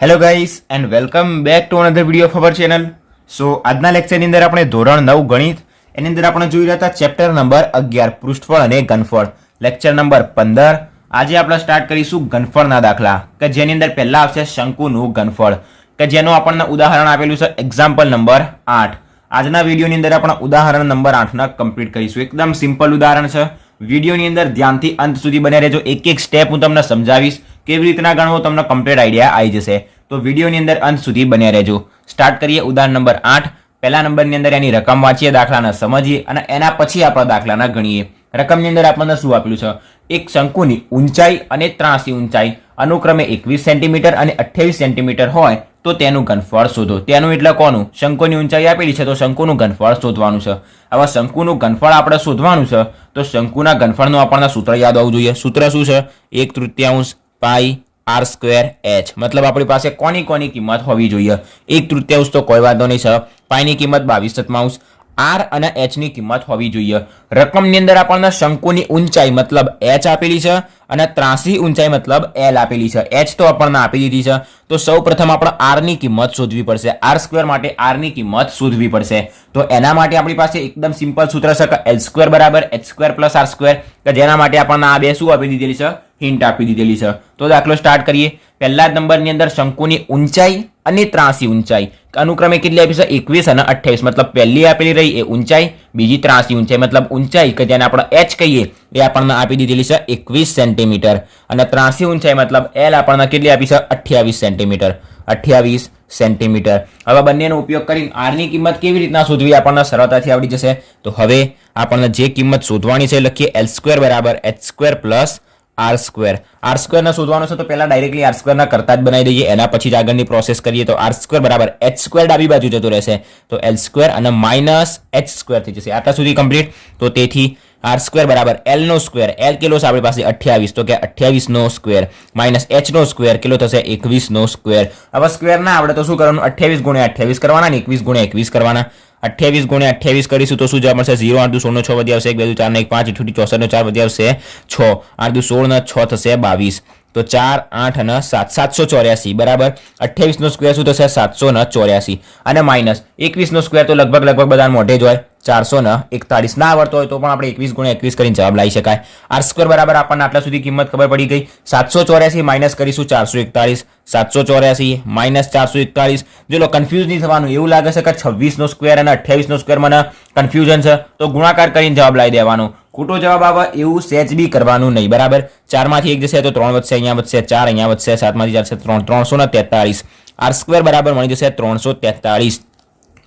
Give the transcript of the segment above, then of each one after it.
Hello guys and welcome back to another video ખબર channel so આજના લેક્ચરની અંદર આપણે ધોરણ નવ ગણિત, એની અંદર આપણે જોઈ રહ્યા હતા ચેપ્ટર નંબર અગિયાર, પૃષ્ઠફળ અને ઘનફળ. લેક્ચર નંબર પંદર, આજે આપણે સ્ટાર્ટ કરીશું ઘનફળના દાખલા, કે જેની અંદર પહેલા આવશે શંકુનું ઘનફળ. કે જેનું આપણને ઉદાહરણ આપેલું છે એક્ઝામ્પલ નંબર આઠ. આજના વિડીયોની અંદર આપણે ઉદાહરણ નંબર આઠના કમ્પ્લીટ કરીશું. એકદમ સિમ્પલ ઉદાહરણ છે. વિડીયોની અંદર ધ્યાનથી અંત સુધી બન્યા રહેજો. એક એક સ્ટેપ હું તમને સમજાવીશ. કેવી રીતના ગણવો તમને કમ્પ્લીટ આઈડિયા આવી જશે. તો વિડીયોની અંદર અંત સુધી બન્યા રહેજો. સ્ટાર્ટ કરીએ ઉદાહરણ નંબર આઠ. પહેલા નંબરની અંદર એની રકમ વાંચીએ, દાખલાને સમજીએ અને એના પછી આપણા દાખલાના ગણીએ. રકમની અંદર આપણને શું આપેલું છે? એક શંકુની ઊંચાઈ અને ત્રાસી ઊંચાઈ. અનુક્રમે એકવીસ સેન્ટીમીટર અને અઠ્યાવીસ સેન્ટીમીટર હોય તો તેનું ઘનફળ શોધો. તેનું એટલે કોનું? શંકુની ઊંચાઈ આપેલી છે, તો શંકુનું ઘનફળ શોધવાનું છે. હવે શંકુનું ઘનફળ આપણે શોધવાનું છે, તો શંકુના ઘનફળનું આપણને સૂત્ર યાદ આવવું જોઈએ. સૂત્ર શું છે? એક તૃતીયાંશ પાઈ આર સ્ક્વેર એચ. મતલબ આપણી પાસે કોની કોની કિંમત હોવી જોઈએ? એક તૃતીયાંશ તો કોઈ વાંધો નહીં, સર. પાઈની કિંમત બાવીસ તત્માંશ આર અને એચની કિંમત હોવી જોઈએ. રકમની અંદર આપણને શંકુની ઊંચાઈ મતલબ એચ આપેલી છે અને ત્રાસી ઊંચાઈ મતલબ એલ આપેલી છે. એચ તો આપણને આપી દીધી છે. તો સૌ પ્રથમ આપણે આરની કિંમત શોધવી પડશે. આર સ્ક્વેર માટે આરની કિંમત શોધવી પડશે. તો એના માટે આપણી પાસે એકદમ સિમ્પલ સૂત્ર છે કે એલ સ્ક્વેર બરાબર, H square plus R square. કે જેના માટે આપણને આ બે શું આપી દીધેલી છે? હિન્ટ આપી દીધેલી છે. તો દાખલો સ્ટાર્ટ કરીએ. પહેલા નંબરની અંદર શંકુની ઊંચાઈ અને ત્રાસી ઊંચાઈ. અનુક્રમે કેટલી આપી છે? એકવીસ અને અઠ્યાવીસ. મતલબ પહેલી આપેલી રહી એ ઊંચાઈ, બીજી ત્રાસી ઊંચાઈ. મતલબ ઊંચાઈ કે જેને આપણે એચ કહીએ, એ આપણને આપી દીધેલી છે એકવીસ સેન્ટીમીટર. અને ત્રાસી ઊંચાઈ મતલબ એલ આપણને કેટલી આપી છે? અઠ્યાવીસ સેન્ટીમીટર. અઠ્યાવીસ સેન્ટીમીટર. હવે બંનેનો ઉપયોગ કરીને આરની કિંમત કેવી રીતના શોધવી આપણને સરળતાથી આવડી જશે? તો હવે આપણને જે કિંમત શોધવાની છે લખીએ એલ સ્ક્વેર બરાબર H square plus R square R સ્ક્વેરને શોધવાનો છે તો પહેલાં ડાયરેક્ટલી આર સ્ક્વેરના કરતા જ બનાવી દઈએ. એના પછી આગળની પ્રોસેસ કરીએ તો આર સ્ક્વેર બરાબર એચ સ્ક્વેર ડાબી બાજુ જતો રહેશે. તો એલ સ્ક્વેર અને માઇનસ એચ સ્ક્વેર થઈ જશે. આટલા સુધી કમ્પ્લીટ તો તેથી આર સ્ક્વેર બરાબર એલ નો સ્ક્વેર એલ કિલો છે? આપણી પાસે અઠ્યાવીસ. તો કે અઠ્યાવીસ નો સ્ક્વેર માઇનસ એચ નો સ્ક્વેર કેટલો થશે? એકવીસ નો સ્ક્વેર હવે સ્ક્વેર ના આવડે તો શું કરવાનું? અઠ્યાવીસ ગુણ્યા અઠ્યાવીસ કરવાના ને એકવીસ ગુણ્યા એકવીસ કરવાના. અઠ્યાવીસ ગુણ્યા અઠ્યાવીસ કરીશું તો શું જવાબ મળશે? ઝીરો, આઠ દુ સોળનો છ વધી આવશે, એક, બે દુ ચાર ને એક, પાંચ અઠ્ઠું ચોસઠનો ચાર વધી આવશે છ. આઠ દુ સોળ ના છ થશે બાવીસ. તો ચાર, આઠ અને સાત. સાતસો ચોર્યાસી, બરાબર? અઠ્યાવીસનો સ્ક્વેર શું થશે? સાતસો ને ચોર્યાસી. અને માઇનસ એકવીસનો સ્ક્વેર તો લગભગ લગભગ બધા મોઢે જ હોય. ચારસો ને એકતાળીસ. ના આવડતો હોય તો પણ આપણે એકવીસ ગુણ્યા એકવીસ કરીને જવાબ લાવી શકાય. આર સ્ક્વેર બરાબર આપણને આટલા સુધી કિંમત ખબર પડી ગઈ. સાતસો ચોર્યાસી માઇનસ કરીશું ચારસો એકતાળીસ. સાતસો ચોર્યાસી માઇનસ ચારસો એકતાળીસ. જો લો કન્ફ્યુઝ નહીં થવાનું. એવું લાગે છે કે છવ્વીસનો સ્ક્વેર અને અઠ્યાવીસનો સ્ક્વેર મને કન્ફ્યુઝન છે. તો ગુણાકાર કરીને જવાબ લાવી દેવાનો. ખોટો જવાબ આવે એવું સેચ બી કરવાનું નહીં, બરાબર? ચારમાંથી એક જશે તો ત્રણ વધશે, અહીંયા વધશે, ચાર, અહીંયા વધશે, સાતમાંથી ચાર છે ત્રણ, ત્રણસો ને તેતાળીસ. આર સ્ક્વેર બરાબર મળી જશે ત્રણસો તેતાળીસ.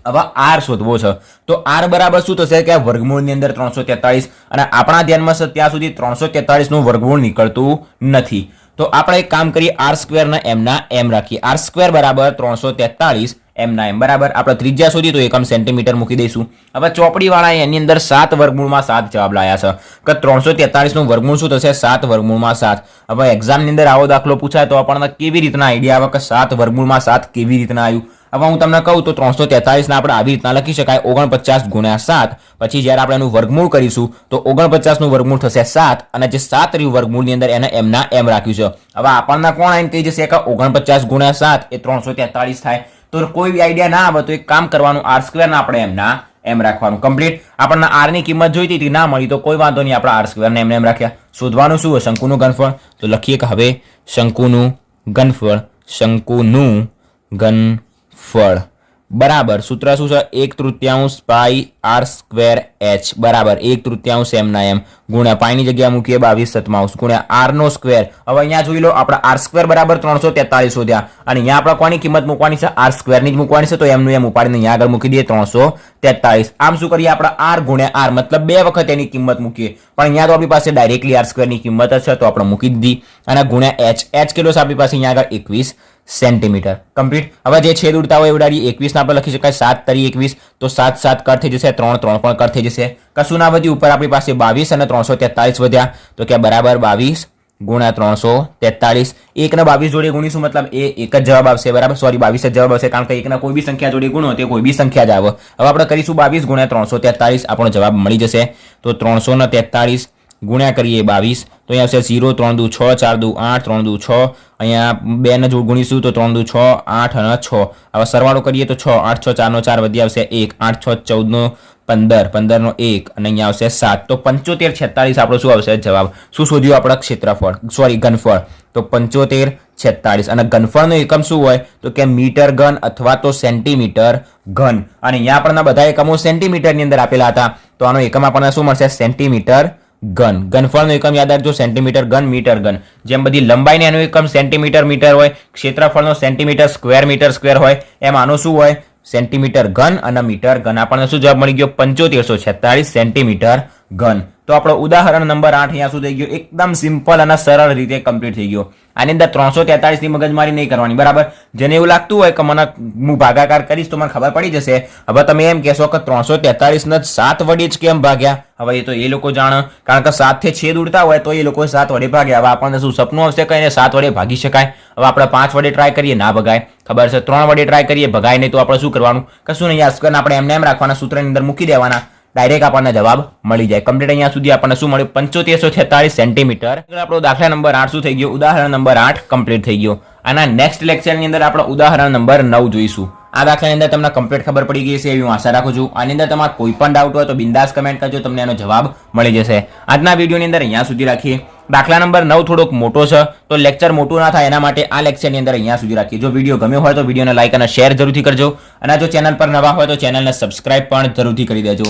હવે આર શોધવો છે. તો આર બરાબર શું થશે કે વર્ગમૂળની અંદર ત્રણસો તેતાળીસ અને આપણા ધ્યાનમાં છે ત્યાં સુધી ત્રણસો તેતાળીસનું વર્ગમૂળ નીકળતું નથી. તો આપણે એક કામ કરીએ, આર સ્ક્વેરના એમના એમ રાખીએ. આર સ્ક્વેર બરાબર ત્રણસો તેતાળીસ એમના એમ બરાબર? આપણે ત્રિજ્યા શોધી તો એકમ સેન્ટીમીટર મૂકી દઈશું. હવે ચોપડીવાળા એની અંદર સાત વર્ગમૂળમાં સાત જવાબ લાયા છે. કે ત્રણસો તેતાળીસનું વર્ગમૂળ શું થશે? સાત વર્ગમૂળમાં સાત. હવે એક્ઝામની અંદર આવો દાખલો પૂછાય તો આપણને કેવી રીતના આઈડિયા આવે કે સાત વર્ગમૂળમાં સાત કેવી રીતના આવ્યું? હવે હું તમને કહું તો ત્રણસો તેતાળીસને આપણે આવી રીતના લખી શકાય. ઓગણપચાસ ગુણ્યા સાત. પછી જ્યારે આપણે એનું વર્ગમૂળ કરીશું તો ઓગણપચાસનું વર્ગમૂળ થશે સાત. અને જે સાત રહ્યું વર્ગમૂળની અંદર એને એમના એમ રાખ્યું છે. હવે આપણને કોણ એમ કહી જશે કે ઓગણપચાસ ગુણ્યા સાત એ ત્રણસો તેતાળીસ થાય. તો કોઈ બી આઈડિયા ના આવે તો એક કામ કરવાનું આર સ્ક્વેર આપણે એમના, એમ રાખવાનું કમ્પ્લીટ આપણને આરની કિંમત જોઈતી હતી, ના મળી, તો કોઈ વાંધો નહીં, આપણે આર સ્ક્વેર ને એમને એમ રાખ્યા. શોધવાનું શું હોય? શંકુનું ઘનફળ. તો લખીએ કે હવે શંકુનું ઘનફળ શંકુનું ઘનફળ. બરાબર. સૂત્ર શું છે? એક તૃત્યાંશ પાઈ આર સ્ક્વેર એચ. બરાબર. એક તૃત્યાંશ એમના એમ. ગુણ્યા પાઈની જગ્યા મૂકીએ બાવીસ સતમાઉસ. ગુણ્યા આર નો સ્ક્વેર. હવે અહીંયા જોઈ લો, આપણે આર સ્ક્વેર બરાબર ત્રણસો તેતાલીસ શોધ્યા. અને અહીંયા આપણે કોની કિંમત મૂકવાની છે? આર સ્ક્વેરની જ મૂકવાની છે, તો એમનું એમ ઉપાડીને અહીંયા આગળ મૂકી દઈએ ત્રણસો તેતાલીસ આમ શું કરીએ? આપણે આર ગુણ્યા આર, મતલબ બે વખત એની કિંમત મૂકીએ. પણ અહીંયા તો આપણી પાસે ડાયરેક્ટલી આર સ્ક્વેરની કિંમત છે, તો આપણે મૂકી દીધી. અને ગુણ્યા એચ. એચ કેટલો છે? આપણી પાસે અહીંયા આગળ એકવીસ. સેન્ટીમીટર. કમ્પ્લીટ હવે જે છેદ ઉડતા હોય ઉડાડી એકવીસ પર લખી શકાય સાત તરી એકવીસ. તો સાત સાત કર થઈ જશે, ત્રણ ત્રણ પણ કર થઈ જશે. કશું ના વધ્યું ઉપર આપણી પાસે બાવીસ અને ત્રણસો તેતાલીસ વધ્યા. તો કે બરાબર બાવીસ ગુણ્યા ત્રણસો તેતાલીસ. એકના બાવીસ જોડે ગુણીશું મતલબ એ એક જ જવાબ આવશે. બરાબર? સોરી બાવીસ જ જવાબ આવશે. કારણ કે એકના કોઈ બી સંખ્યા જોડે ગુણો તે કોઈ બી સંખ્યા જ આવે. હવે આપણે કરીશું બાવીસ ગુણ્યા ત્રણસો તેતાલીસ. આપણો જવાબ મળી જશે. તો ત્રણસો ને તેતાલીસ ગુણ્યા કરીએ બાવીસ. તો અહીંયા આવશે ઝીરો, ત્રણ દુ છ, ચાર દુ આઠ, ત્રણ દુ છ. અહીંયા બેને જો ગુણીશું તો ત્રણ દુ છ, આઠ અને છ. હવે સરવાળો કરીએ તો છ, આઠ, છ, ચારનો ચાર વધી આવશે એક. આઠ, છ, ચૌદનો પંદર. પંદરનો એક. અને અહીંયા આવશે સાત. તો પંચોતેર છેતાલીસ આપણો શું આવશે? જવાબ. શું શોધ્યું આપણા? ક્ષેત્રફળ. સોરી ઘનફળ. તો પંચોતેર છેતાલીસ અને ઘનફળનો એકમ શું હોય? તો કે મીટર ઘન અથવા તો સેન્ટીમીટર ઘન. અને અહીંયા આપણને બધા એકમો સેન્ટીમીટરની અંદર આપેલા હતા. તો આનો એકમ આપણને શું મળશે? સેન્ટીમીટર ઘન ઘનફળનો એકમ યાદ રાખજો સેન્ટીમીટર ઘન મીટર ઘન જેમ બધી લંબાઈને એનો એકમ સેન્ટીમીટર મીટર હોય, ક્ષેત્રફળનો સેન્ટીમીટર સ્ક્વેર મીટર સ્ક્વેર હોય, એમ આનો શું હોય? સેન્ટીમીટર ઘન અને મીટર ઘન આપણને શું જવાબ મળી ગયો? પંચોતેરસો છેતાલીસ સેન્ટીમીટર ઘન તો આપણો ઉદાહરણ નંબર આઠ અહીંયા શું થઈ ગયો. એકદમ સિમ્પલ અને સરળ રીતે કમ્પ્લીટ થઈ ગયો. આની અંદર ત્રણસો તેતાળીસની મગજમારી નહીં કરવાની, બરાબર? જેને એવું લાગતું હોય કે મને હું ભાગાકાર કરીશ તો મને ખબર પડી જશે. હવે તમે એમ કહેશો કે ત્રણસો તેતાલીસ ને સાત વડે જ કેમ ભાગ્યા? હવે એ તો એ લોકો જાણે, કારણ કે સાતથી છેદ ઉડતા હોય તો એ લોકો સાત વડે ભાગ્યા. હવે આપણને શું સપનું આવશે કે સાત વડે ભાગી શકાય? હવે આપણે પાંચ વડે ટ્રાય કરીએ, ના ભગાય. ખબર છે? ત્રણ વડે ટ્રાય કરીએ, ભગાય નહીં તો આપણે શું કરવાનું? કશું નહીં. આસ્કન આપણે એમને એમ રાખવાના, સૂત્રની અંદર મૂકી દેવાના. ડાયરેક્ટ આપણને જવાબ મળી જાય. કમ્પ્લીટ અહીંયા સુધી આપણને શું મળ્યું? પંચોતેરસો છેતાળીસ સેન્ટીમીટર આપણો દાખલા નંબર આઠ શું થઈ ગયો? ઉદાહરણ નંબર આઠ કમ્પ્લીટ થઈ ગયો. આના નેક્સ્ટ લેક્ચરની અંદર આપણે ઉદાહરણ નંબર નવ જોઈશું. આ દાખલાની અંદર તમને કમ્પ્લીટ ખબર પડી ગઈ છે એવી હું આશા રાખું છું. આની અંદર તમારે કોઈ પણ ડાઉટ હોય તો બિંદાસ કમેન્ટ કરજો, તમને એનો જવાબ મળી જશે. આજના વિડીયોની અંદર અહીંયા સુધી રાખીએ. દાખલા નંબર નવ થોડોક મોટો છે, તો લેક્ચર મોટું ના થાય એના માટે આ લેક્ચરની અંદર અહીંયા સુધી રાખીએ. જો વીડિયો ગમ્યો હોય તો વિડીયોને લાઇક અને શેર જરૂરથી કરજો. અને જો ચેનલ પર નવા હોય તો ચેનલને સબસ્ક્રાઇબ પણ જરૂરથી કરી દેજો.